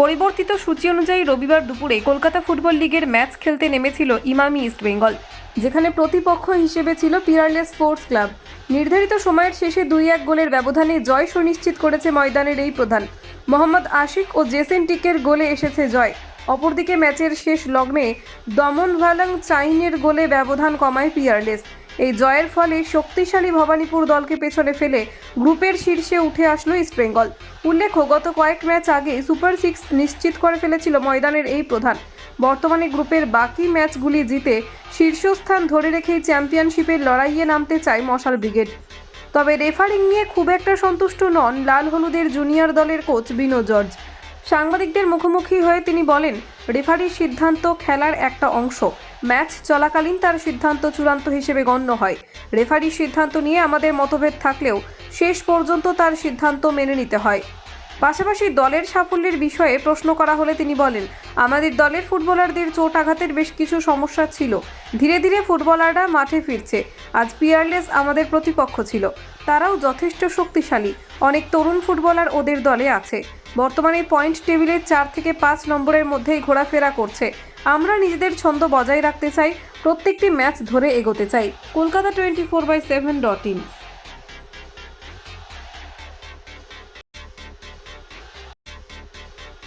পরিবর্তিত সূচি অনুযায়ী রবিবার দুপুরে কলকাতা ফুটবল লিগের ম্যাচ খেলতে নেমেছিল ইমামি ইস্টবেঙ্গল যেখানে প্রতিপক্ষ হিসেবে ছিল পিয়ারলেস স্পোর্টস ক্লাব। নির্ধারিত সময়ের শেষে দুই এক গোলের ব্যবধানে জয় সুনিশ্চিত করেছে ময়দানের এই প্রধান। মোহাম্মদ আশিক ও জেসেন টিকের গোলে এসেছে জয়। অপরদিকে ম্যাচের শেষ লগ্নে দমন ভালাং চাইনের গোলে ব্যবধান কমায় পিয়ারলেস। এই জয়ের ফলে শক্তিশালী ভবানীপুর দলকে পেছনে ফেলে গ্রুপের শীর্ষে উঠে আসলো ইস্টবেঙ্গল উল্লেখ্য, গত কয়েক ম্যাচ আগে সুপার সিক্স নিশ্চিত করে ফেলেছিল ময়দানের এই প্রধান। বর্তমানে গ্রুপের বাকি ম্যাচগুলি জিতে শীর্ষস্থান ধরে রেখেই চ্যাম্পিয়নশিপের লড়াইয়ে নামতে চায় মশাল ব্রিগেড। তবে রেফারিং নিয়ে খুব একটা সন্তুষ্ট নন লাল হলুদের জুনিয়র দলের কোচ বিনো জর্জ। সাংবাদিকদের মুখোমুখি হয়ে তিনি বলেন, রেফারির সিদ্ধান্ত খেলার একটা অংশ। ম্যাচ চলাকালীন তার সিদ্ধান্ত চূড়ান্ত হিসেবে গণ্য হয়। রেফারির সিদ্ধান্ত নিয়ে আমাদের মতভেদ থাকলেও শেষ পর্যন্ত তার সিদ্ধান্ত মেনে নিতে হয়। পাশাপাশি দলের সাফল্যের বিষয়ে প্রশ্ন করা হলে তিনি বলেন, আমাদের দলের ফুটবলারদের চোট আঘাতের বেশ কিছু সমস্যা ছিল। ধীরে ধীরে ফুটবলাররা মাঠে ফিরছে। আজ পিয়ারলেস আমাদের প্রতিপক্ষ ছিল। তারাও যথেষ্ট শক্তিশালী। অনেক তরুণ ফুটবলার ওদের দলে আছে। বর্তমানে পয়েন্ট টেবিলের চার থেকে পাঁচ নম্বরের মধ্যেই ঘোরাফেরা করছে। আমরা নিজেদের ছন্দ বজায় রাখতে চাই। প্রত্যেকটি ম্যাচ ধরে এগোতে চাই। Kolkata twenty four by seven dot in.